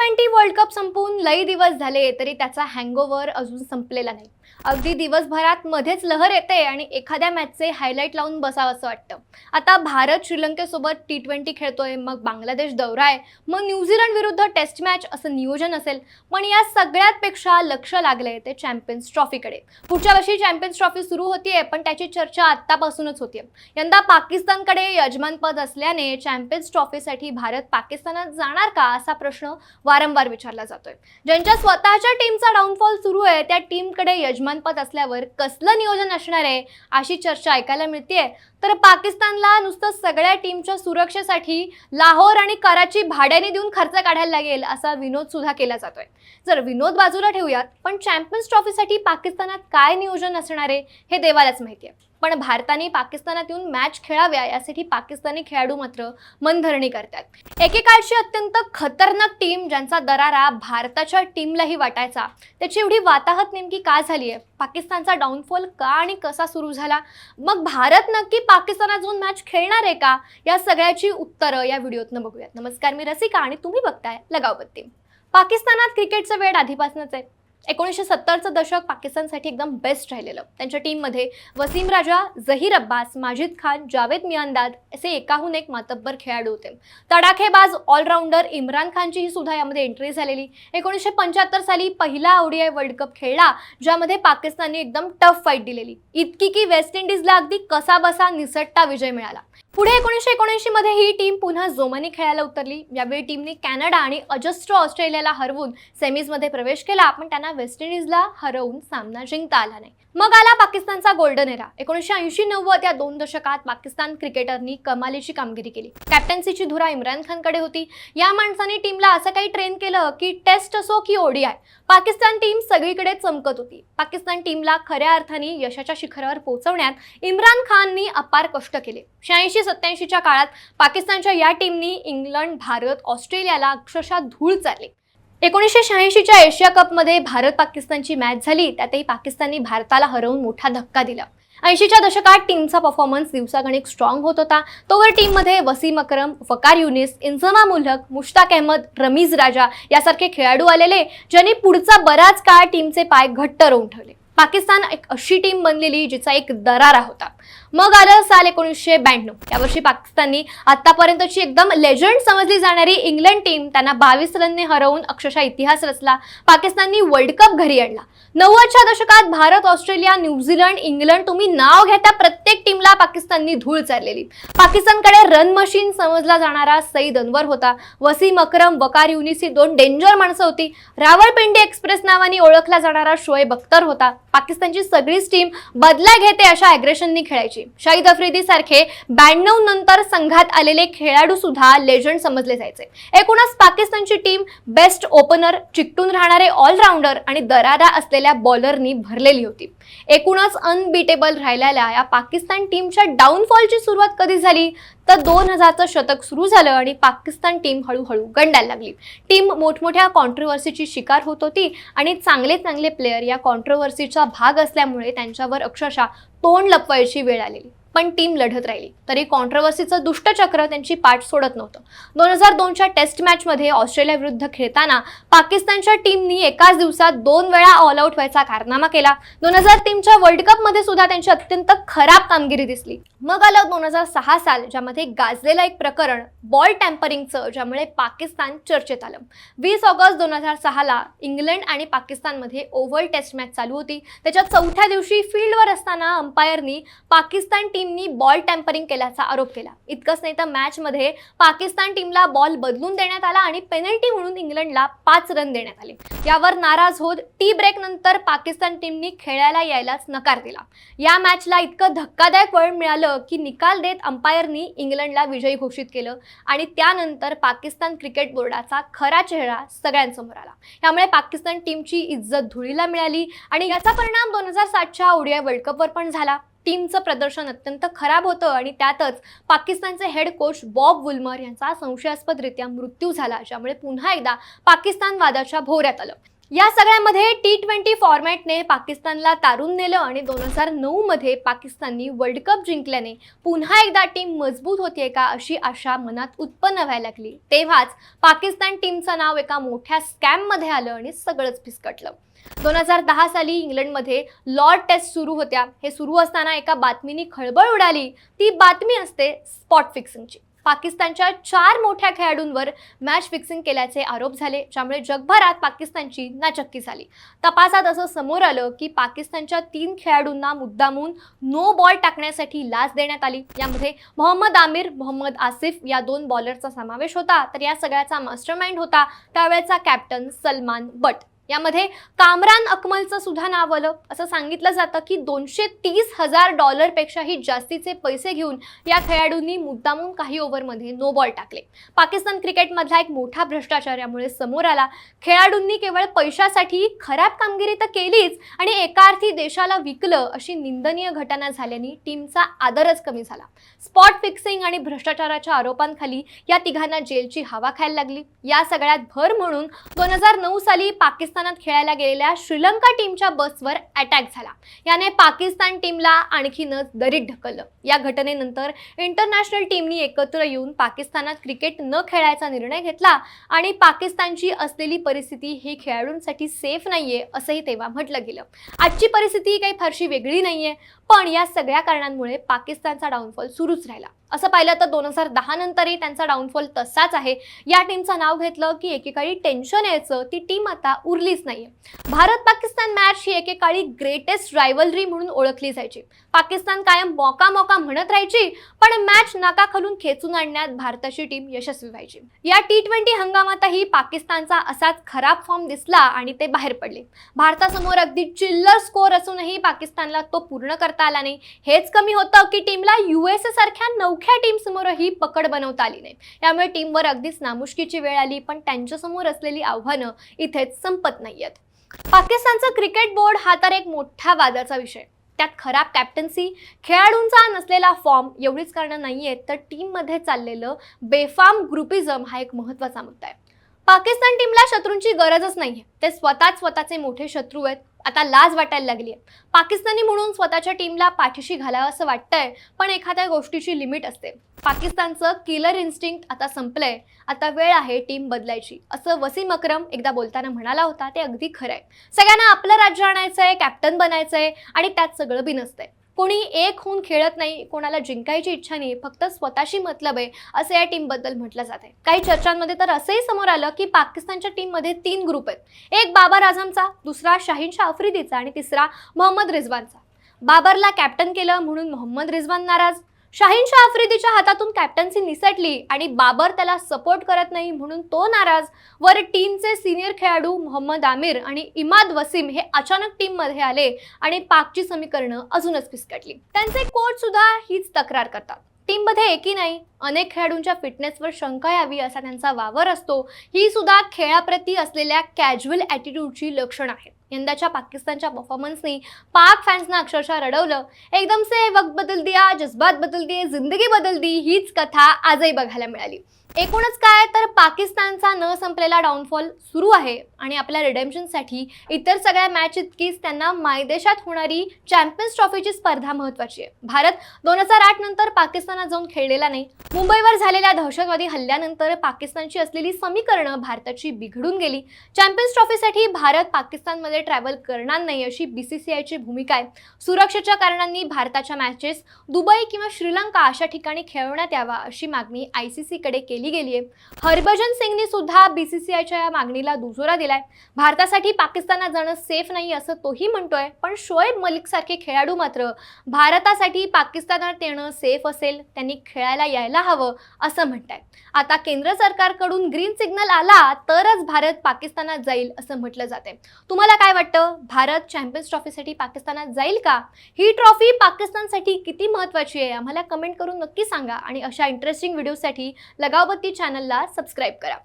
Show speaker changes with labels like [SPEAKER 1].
[SPEAKER 1] Twenty world cup संपून लई दिवस झाले तरी त्याचा हँगओव्हर अजून संपलेला नाही. अगदी दिवसभरात मध्येच लहर येते आणि एखाद्या मॅचचे हायलाईट लावून बसावं असं वाटतं. आता भारत श्रीलंकेसोबत टी ट्वेंटी खेळतोय मग बांगलादेश दौरा आहे मग न्यूझीलंड विरुद्ध टेस्ट मॅच असं नियोजन असेल पण या सगळ्यातपेक्षा लक्ष लागले ते चॅम्पियन्स ट्रॉफीकडे पुढच्या वर्षी चॅम्पियन्स ट्रॉफी सुरू होतीये पण त्याची चर्चा आत्तापासूनच होतीये. यंदा पाकिस्तानकडे यजमानपद असल्याने चॅम्पियन्स ट्रॉफीसाठी भारत पाकिस्तानात जाणार का असा प्रश्न वारंवार विचारला जातोय. ज्यांच्या स्वतःच्या टीमचा डाऊनफॉल सुरू आहे त्या टीमकडे यजमानपद असल्यावर कसलं नियोजन असणार आहे अशी चर्चा ऐकायला मिळते तर पाकिस्तानला नुसतं सगळ्या टीमच्या सुरक्षेसाठी लाहोर आणि कराची भाड्याने देऊन खर्च काढायला लागेल असा विनोद सुद्धा केला जातोय. जर विनोद बाजूला ठेवूयात पण चॅम्पियन्स ट्रॉफीसाठी पाकिस्तानात काय नियोजन असणार आहे हे देवालाच माहिती आहे पण भारताने पाकिस्तानात येऊन मॅच खेळाव्या यासाठी पाकिस्तानी खेळाडू मात्र मनधरणी करतात. एकेकाळची अत्यंत खतरनाक टीम ज्यांचा दरारा भारताच्या टीमलाही वाटायचा त्याची एवढी वाताहत नेमकी का झाली आहे पाकिस्तानचा डाऊनफॉल का आणि कसा सुरू झाला? मग भारत नक्की पाकिस्तानात जाऊन मॅच खेळणार आहे का? या सगळ्याची उत्तरं या व्हिडिओतनं बघूयात. नमस्कार मी रसिका आणि तुम्ही बघताय लगावबत्ती पाकिस्तानात क्रिकेटचं वेळ आधीपासूनच आहे. एकोणीसशे सत्तरचं दशक पाकिस्तानसाठी एकदम बेस्ट राहिलेलं. त्यांच्या टीममध्ये वसीम राजा झहीर अब्बास माजिद खान जावेद मियांदाद असे एकाहून एक मातब्बर खेळाडू होते. तडाखेबाज ऑलराऊंडर इम्रान खानची ही सुद्धा यामध्ये एंट्री झालेली. एकोणीसशे पंच्याहत्तर साली पहिला ओडीआय वर्ल्ड कप खेळला ज्यामध्ये पाकिस्तानने एकदम टफ फाईट दिलेली. इतकी की वेस्ट इंडिजला अगदी कसा बसा निसटता विजय मिळाला. पुढे एकोणीसशे एकोणऐंशी मध्ये ही टीम पुन्हा जोमाने खेळायला उतरली. यावेळी टीमने कॅनडा आणि अजस्ट्रो ऑस्ट्रेलियाला हरवून सेमीजमध्ये प्रवेश केला. पण त्यांना वेस्ट इंडिजला हरवून सामना जिंकता आला नाही. मग आला पाकिस्तानचा गोल्डन एरा एकोणीसशे ऐंशी नव्वद या दोन दशकात पाकिस्तान क्रिकेटरनी कमालीची कामगिरी केली. कॅप्टन्सीची धुरा इम्रान खानकडे होती. या माणसाने टीमला असं काही ट्रेन केलं की टेस्ट असो की ओडीआय पाकिस्तान टीम सगळीकडे चमकत होती. पाकिस्तान टीमला खऱ्या अर्थाने यशाच्या शिखरावर पोहोचवण्यात इम्रान खाननी अपार कष्ट केले. शहाऐंशी सत्याऐंशीच्या काळात पाकिस्तानच्या या टीमनी इंग्लंड भारत ऑस्ट्रेलियाला अक्षरशः धूळ चालली एकोणीसशे शहाऐंशीच्या एशिया कपमध्ये भारत पाकिस्तानची मॅच झाली त्यातही पाकिस्तानने भारताला हरवून मोठा धक्का दिला. ऐंशीच्या दशकात टीमचा परफॉर्मन्स दिवसागणिक स्ट्रॉंग होत होता. तोवर टीममध्ये वसीम अक्रम वकार युनिस इन्झमा मुलक मुश्ताक अहमद रमीज राजा यासारखे खेळाडू आलेले ज्यांनी पुढचा बराच काळ टीमचे पाय घट्ट रोवून ठेवले. पाकिस्तान एक अशी टीम बनलेली जिचा एक दरारा होता. मग आलं साल एकोणीसशे ब्याण्णव. यावर्षी पाकिस्ताननी आतापर्यंतची एकदम लेजंड समजली जाणारी इंग्लंड टीम त्यांना बावीस रनने हरवून अक्षरशः इतिहास रचला. पाकिस्ताननी वर्ल्ड कप घरी आणला. नव्वदच्या दशकात भारत ऑस्ट्रेलिया न्यूझीलंड इंग्लंड तुम्ही नाव घेता प्रत्येक टीमला पाकिस्ताननी धूळ चाललेली. पाकिस्तानकडे रन मशीन समजला जाणारा सईद अनवर होता. वसीम अक्रम वकार युनिस ही दोन डेंजर माणसं होती. रावळपिंडी एक्सप्रेस नावाने ओळखला जाणारा शोएब अख्तर होता. पाकिस्तानची सगळीच टीम बदला घेते अशा अग्रेशननी खेळायची. शाहिद अफ्रिदी सारखे ब्याण्णव नंतर संघात आलेले खेळाडू सुद्धा लेजंड समजले जायचे. एकूणच पाकिस्तानची टीम बेस्ट ओपनर चिकटून राहणारे ऑलराऊंडर आणि दरारा असलेल्या बॉलरनी भरलेली होती. एकूणच अनबिटेबल राहिलेल्या या पाकिस्तान टीमच्या डाऊनफॉलची सुरुवात कधी झाली? तर दोन हजारचं शतक सुरू झालं आणि पाकिस्तान टीम हळूहळू गंडायला लागली. टीम मोठमोठ्या कॉन्ट्रोवर्सीची शिकार होत होती आणि चांगले चांगले प्लेयर या कॉन्ट्रोवर्सीचा भाग असल्यामुळे त्यांच्यावर अक्षरशः तोंड लपवायची वेळ आलेली. पण टीम लढत राहिली. तरी कॉन्ट्रवर्सीचं दुष्टचक्र त्यांची पाठ सोडत नव्हतं. दोन हजार दोनच्या टेस्ट मॅचमध्ये ऑस्ट्रेलियाविरुद्ध खेळताना पाकिस्तानच्या टीमनी एकाच दिवसात दोन वेळा ऑल आऊट व्हायचा कारनामा केला. दोन हजार तीनच्या वर्ल्ड कपमध्ये सुद्धा त्यांची अत्यंत खराब कामगिरी दिसली. मग आलं दोन हजार सहा साल ज्यामध्ये गाजलेलं एक प्रकरण बॉल टॅम्परिंगचं ज्यामुळे पाकिस्तान चर्चेत आलं. वीस ऑगस्ट दोन हजार सहाला इंग्लंड आणि पाकिस्तानमध्ये ओव्हल टेस्ट मॅच चालू होती. त्याच्या चौथ्या दिवशी फील्डवर असताना अंपायरनी पाकिस्तान टीम टीमनी बॉल टॅम्परिंग केल्याचा आरोप केला. इतकंच नाही तर मॅचमध्ये पाकिस्तान टीमला बॉल बदलून देण्यात आला आणि पेनल्टी म्हणून इंग्लंडला पाच रन देण्यात आले. यावर नाराज होत टी ब्रेक नंतर पाकिस्तान टीमनी खेळायला यायलाच नकार दिला. या मॅचला इतकं धक्कादायक वळण मिळालं की निकाल देत अंपायरनी इंग्लंडला विजयी घोषित केलं आणि त्यानंतर पाकिस्तान क्रिकेट बोर्डाचा खरा चेहरा सगळ्यांसमोर आला. यामुळे पाकिस्तान टीमची इज्जत धुळीला मिळाली आणि याचा परिणाम दोन हजार सातच्या ओडिया वर्ल्ड कपवर पण झाला. टीमचं प्रदर्शन अत्यंत खराब होतं आणि त्यातच पाकिस्तानचे हेड कोच बॉब वुल्मर यांचा संशयास्पदरित्या मृत्यू झाला ज्यामुळे पुन्हा एकदा पाकिस्तान वादाच्या भोवऱ्यात आलं. या सगळ्यामध्ये टी ट्वेंटी फॉर्मॅटने पाकिस्तानला तारून नेलं आणि दोन हजार नऊ मध्ये पाकिस्ताननी वर्ल्ड कप जिंकल्याने पुन्हा एकदा टीम मजबूत होतीये का अशी आशा मनात उत्पन्न व्हायला लागली. तेव्हाच पाकिस्तान टीमचं नाव एका मोठ्या स्कॅममध्ये आलं आणि सगळंच फिसकटलं. दोन हजार दहा साली इंग्लंडमध्ये लॉर्ड टेस्ट सुरू होत्या. हे सुरू असताना एका बातमीनी खळबळ उडाली. ती बातमी असते स्पॉट फिक्सिंगची पाकिस्तानच्या चार मोठ्या खेळाडूंवर मॅच फिक्सिंग केल्याचे आरोप झाले ज्यामुळे जगभरात पाकिस्तानची नाचक्की झाली. तपासात असं समोर आलं की पाकिस्तानच्या तीन खेळाडूंना मुद्दामून नो बॉल टाकण्यासाठी लाच देण्यात आली. यामध्ये मोहम्मद आमिर मोहम्मद आसिफ या दोन बॉलरचा समावेश होता. तर या सगळ्याचा मास्टरमाइंड होता त्यावेळेचा कॅप्टन सलमान बट यामध्ये कामरान अकमलचं सुद्धा नाव आलं. असं सांगितलं जातं की दोनशे तीस हजार डॉलरपेक्षाही जास्तीचे पैसे घेऊन या खेळाडूंनी मुद्दामून काही ओव्हरमध्ये नो बॉल टाकले. पाकिस्तान क्रिकेटमधला एक मोठा भ्रष्टाचार यामुळे समोर आला. खेळाडूंनी केवळ पैशासाठी खराब कामगिरी तर केलीच आणि एका अर्थी देशाला विकलं अशी निंदनीय घटना झाल्याने टीमचा आदरच कमी झाला. स्पॉट फिक्सिंग आणि भ्रष्टाचाराच्या आरोपांखाली या तिघांना जेलची हवा खायला लागली. या सगळ्यात भर म्हणून दोन हजार नऊ साली पाकिस्तान पाकिस्तानात खेळायला गेलेल्या श्रीलंका टीमच्या बसवर अटॅक झाला. याने पाकिस्तान टीमला आणखीनच दरीत ढकललं. या घटनेनंतर इंटरनॅशनल टीमनी एकत्र येऊन पाकिस्तानात क्रिकेट न खेळायचा निर्णय घेतला आणि पाकिस्तानची असलेली परिस्थिती ही खेळाडूंसाठी सेफ नाहीये असंही तेव्हा म्हटलं गेलं. आजची परिस्थिती काही फारशी वेगळी नाहीये पण या सगळ्या कारणांमुळे पाकिस्तानचा डाऊनफॉल सुरूच राहिला. असं पाहिलं तर दोन हजार दहा नंतरही त्यांचा डाऊनफॉल तसाच आहे. या टीमचं नाव घेतलं की एकेकाळी टेन्शन यायचं. ती टीम आता उरलीच नाहीये. भारत पाकिस्तान मॅच ही एकेकाळी ग्रेटेस्ट रायव्हलरी म्हणून ओळखली जायची. पाकिस्तान कायम मौका मौका म्हणत राहायची पण मॅच नाकाखालून खेचून आणण्यात भारताची टीम यशस्वी व्हायची. या टी ट्वेंटी हंगामातही पाकिस्तानचा असाच खराब फॉर्म दिसला आणि ते बाहेर पडले. भारतासमोर अगदी चिल्लर स्कोअर असूनही पाकिस्तानला तो पूर्ण करता आला नाही. हेच कमी होतं की टीमला युएसए सारख्या नऊ टीम टीमसमोरही पकड बनवता आली नाही. यामुळे टीमवर अगदीच नामुष्कीची वेळ आली पण त्यांच्यासमोर असलेली आव्हानं इथेच संपत नाही आहेत पाकिस्तानचं क्रिकेट बोर्ड हा तर एक मोठा वादाचा विषय. त्यात खराब कॅप्टन्सी खेळाडूंचा नसलेला फॉर्म एवढीच कारणं नाही आहेत तर टीममध्ये चाललेलं बेफाम ग्रुपिझम हा एक महत्त्वाचा मुद्दा आहे. पाकिस्तान टीमला शत्रूंची गरजच नाहीये. ते स्वतःच स्वतःचे मोठे शत्रू आहेत. आता लाज वाटायला लागली आहे पाकिस्तानी म्हणून स्वतःच्या टीमला पाठीशी घालावं असं वाटतंय पण एखाद्या गोष्टीची लिमिट असते. पाकिस्तानचं किलर इन्स्टिंक्ट आता संपलंय. आता वेळ आहे टीम बदलायची. असं वसीम अक्रम एकदा बोलताना म्हणाला होता ते अगदी खरं आहे सगळ्यांना आपलं राज्य आणायचंय कॅप्टन बनायचंय आणि त्यात सगळं बिनसतंय कोणी एक होऊन खेळत नाही कोणाला जिंकायची इच्छा नाही फक्त स्वतःशी मतलब आहे असं या टीमबद्दल म्हटलं जात आहे. काही चर्चांमध्ये तर असंही समोर आलं की पाकिस्तानच्या टीममध्ये तीन ग्रुप आहेत. एक बाबर आझमचा दुसरा शाहीन शाह आफ्रिदीचा आणि तिसरा मोहम्मद रिझवानचा. बाबरला कॅप्टन केलं म्हणून मोहम्मद रिझवान नाराज. शाहीन शाह आफ्रिदीच्या हातातून कॅप्टन्सी निसटली आणि बाबर त्याला सपोर्ट करत नाही म्हणून तो नाराज. वर टीमचे सिनियर खेळाडू मोहम्मद आमिर आणि इमाद वसीम हे अचानक टीममध्ये आले आणि पाकची समीकरणं अजूनच फिसकटली त्यांचे कोच सुद्धा हीच तक्रार करतात. टीममध्ये एकी नाही अनेक खेळाडूंच्या फिटनेसवर शंका यावी असा त्यांचा वावर असतो. ही सुद्धा खेळाप्रती असलेल्या कॅज्युअल ॲटिट्यूडची लक्षण आहेत. यंदाच्या पाकिस्तानच्या परफॉर्मन्सनी पाक फॅन्सना अक्षरशः रडवलं. एकदम से वक्त बदल दिया जज्बात बदल दिए जिंदगी बदल दी हीच कथा आजही बघायला मिळाली. एकूणच काय तर पाकिस्तानचा न संपलेला डाऊनफॉल सुरू आहे आणि आपल्या रिडेम्पशनसाठी इतर सगळ्या मॅच इतकीच त्यांना मायदेशात होणारी चॅम्पियन्स ट्रॉफीची स्पर्धा महत्वाची आहे. भारत दोन हजार आठ नंतर पाकिस्तानात जाऊन खेळलेला नाही. मुंबईवर झालेल्या दहशतवादी हल्ल्यानंतर पाकिस्तानची असलेली समीकरणं भारताची बिघडून गेली. चॅम्पियन्स ट्रॉफीसाठी भारत पाकिस्तानमध्ये ट्रॅव्हल करणार नाही अशी बी सी सी आयची भूमिका आहे. सुरक्षेच्या कारणांनी भारताच्या मॅचेस दुबई किंवा श्रीलंका अशा ठिकाणी खेळवण्यात यावा अशी मागणी आय सी सीकडे केली गेली आहे हरभजन सिंगने सुद्धा बी सी सी आयच्या या मागणीला दुजोरा दिलाय. भारतासाठी पाकिस्तानात जाणं सेफ नाही असं तोही म्हणतोय पण शोएब मलिक सारखे खेळाडू मात्र भारतासाठी पाकिस्तानात येणं सेफ असेल त्यांनी खेळायला यायला हवं असं म्हणताय आता केंद्र सरकारकडून ग्रीन सिग्नल आला तरच भारत पाकिस्तानात जाईल असं म्हटलं जाते तुम्हाला काय वाटतं? भारत चॅम्पियन्स ट्रॉफीसाठी पाकिस्तानात जाईल का? ही ट्रॉफी पाकिस्तानसाठी किती महत्त्वाची आहे? आम्हाला कमेंट करून नक्की सांगा. आणि अशा इंटरेस्टिंग व्हिडिओसाठी लगाव अमरावती चॅनलला सबस्क्राईब करा.